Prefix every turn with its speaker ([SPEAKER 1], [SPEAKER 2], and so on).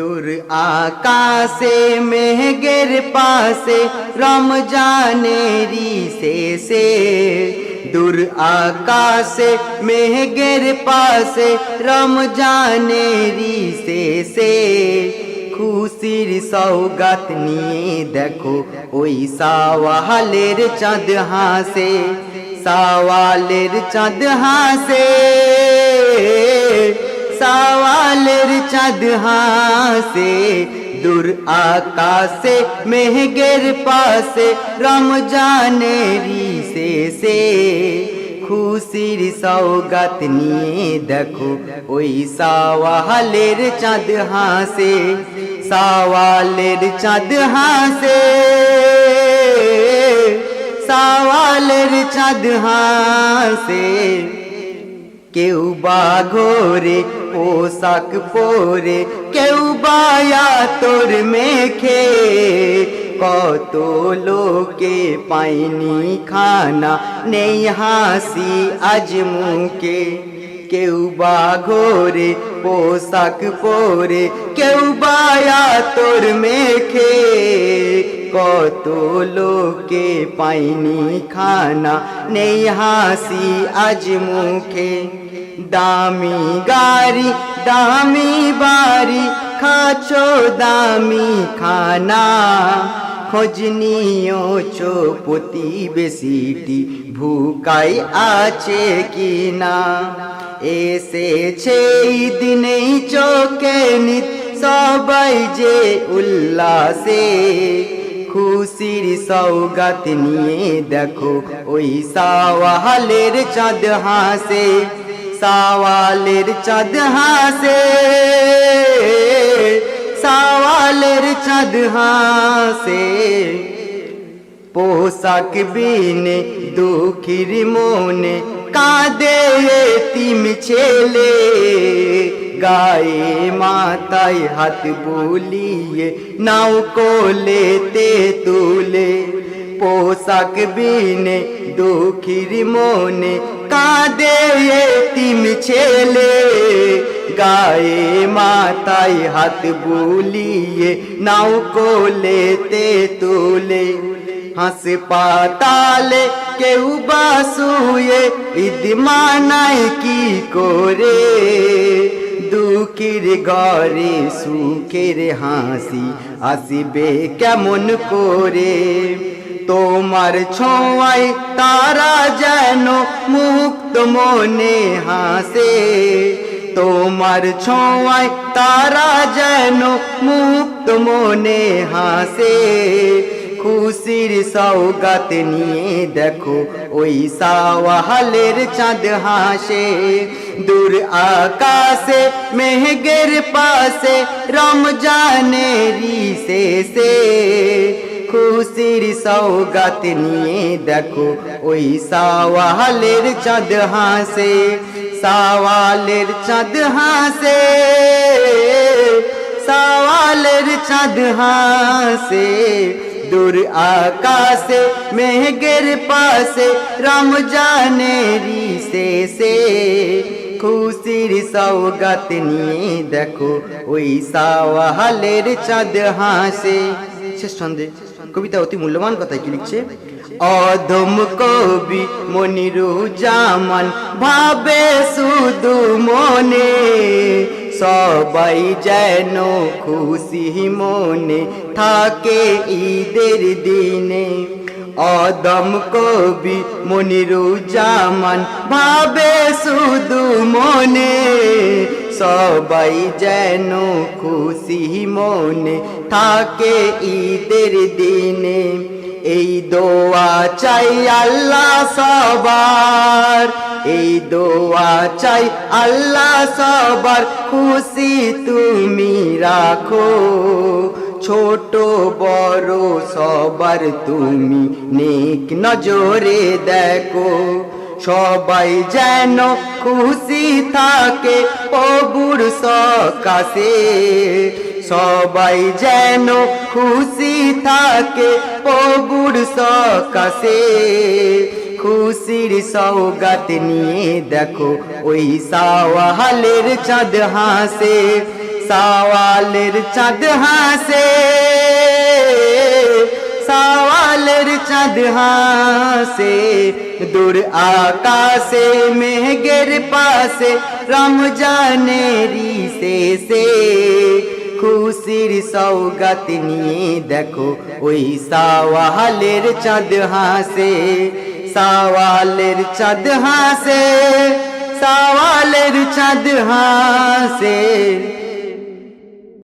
[SPEAKER 1] দূর আকাশে, মেঘের পাশে, রমজানেরই শেষে। দূর আকাশে, মেঘের পাশে, রমজানেরই শেষে। খুশির সৌগাত নিয়ে দেখো ওই সাওয়ালের চাঁদ হাসে, সাওয়ালের চাঁদ হাসে। সাওয়ালের চাঁদ হাসে দূর আকাশে মেঘের পাশে রমজানেরই শেষে খুশির সৌগাত নিয়ে দেখো ওই সাওয়ালের চাঁদ হাসে সাওয়ালের চাঁদ হাসে সাওয়ালের চাঁদ হাসে কেউ বা ঘোরে পোশাক পরে কেউ বায়া তোর মেখে। কত লোকে পাইনি খানা, নেই হাসি আজ মুখে। কেউ বা ঘোরে পোশাক পরে, কেউ বায়া তোর মেখে। কত লোকে পাইনি খানা, নেই হাসি আজ মুখে। দামি গাড়ি, দামি বাড়ি খাছো দামি খানা। খোঁজ নিও চো প্রতিবেশীটি ভুকাই আছে কি না এসেছে দিনেই চোখে নিত সবাই যে উল্লাসে। খুশির সৌগাত নিয়ে দেখো ওই সাওয়ালের চাঁদ হাসে। সাওয়ালের চাঁদ হাসে, সাওয়ালের চাঁদ হাসে। পোশাক বিনে দুঃখীর মনে কাঁদে তিম ছেলে। গায়ে মাথায় হাত বুলিয়ে নাও কোলেতে তুলে। পোশাক বিনে দুঃখীর মনে কাঁদে তিম ছেলে গায়ে মাথায় হাত বুলিয়ে নাও কোলেতে তুলে হাসপাতালে কেউ বাসুয়ে ঈদ মানায় কি করে দুঃখের ঘরে সুখের হাসি আসিবে কেমন করে তোমার ছোঁয়ায় তারা যেন মুক্ত মনে হাসে। তোমার ছোঁয়ায় তারা যেন মুক্ত মনে হাসে। খুশির সৌগাত নিয়ে দেখো ওই সাওয়ালের চাঁদ হাসে। দূর আকাশে মেঘের পাশে রমজানেরই শেষে। সৌগাত নিয়ে দেখো ওই সাওয়ালের চাঁদ হাসে সাওয়ালের চাঁদ হাসে সাওয়ালের চাঁদ হাসে দূর আকাশে মেঘের পাশে রমজানেরই শেষে খুশির সৌগাত নিয়ে দেখো ওই সাওয়ালের চাঁদ হাসে শেষ ছন্দে কবিতা অতি মূল্যবান কথা কি লিখছে। অধম কবি মনিরু জামান ভাবে শুধু মনে, সবাই যেন খুশি মনে থাকে ঈদের দিনে। অদম কবি মনিরুজামান ভাবে শুধু মনে, সবাই যেন খুশি মনে থাকে ঈদের দিনে। এই দোয়া চাই আল্লাহ সবার, এই দোয়া চাই আল্লাহ সবার, খুশি তুমি রাখো। ছোট বড় সবার তুমি নেক নজরে দেখো। সবাই যেন খুশি থাকে প্রভুর সকাশে। সবাই যেন খুশি থাকে প্রভুর সকাশে খুশির সৌগাত নিয়ে দেখো ওই সাওয়ালের চাঁদ হাসে, সওয়ালের চাঁদ হাসে, সওয়ালের চাঁদ হাসে। দূর আকাশে, মেঘের পাশে, রমজানেরি শেষে খুশির সৌগাত নিয়ে দেখো ওই সাওয়ালের চাঁদ হাসে সাওয়ালের চাঁদ হাসে সাওয়ালের চাঁদ হাসে।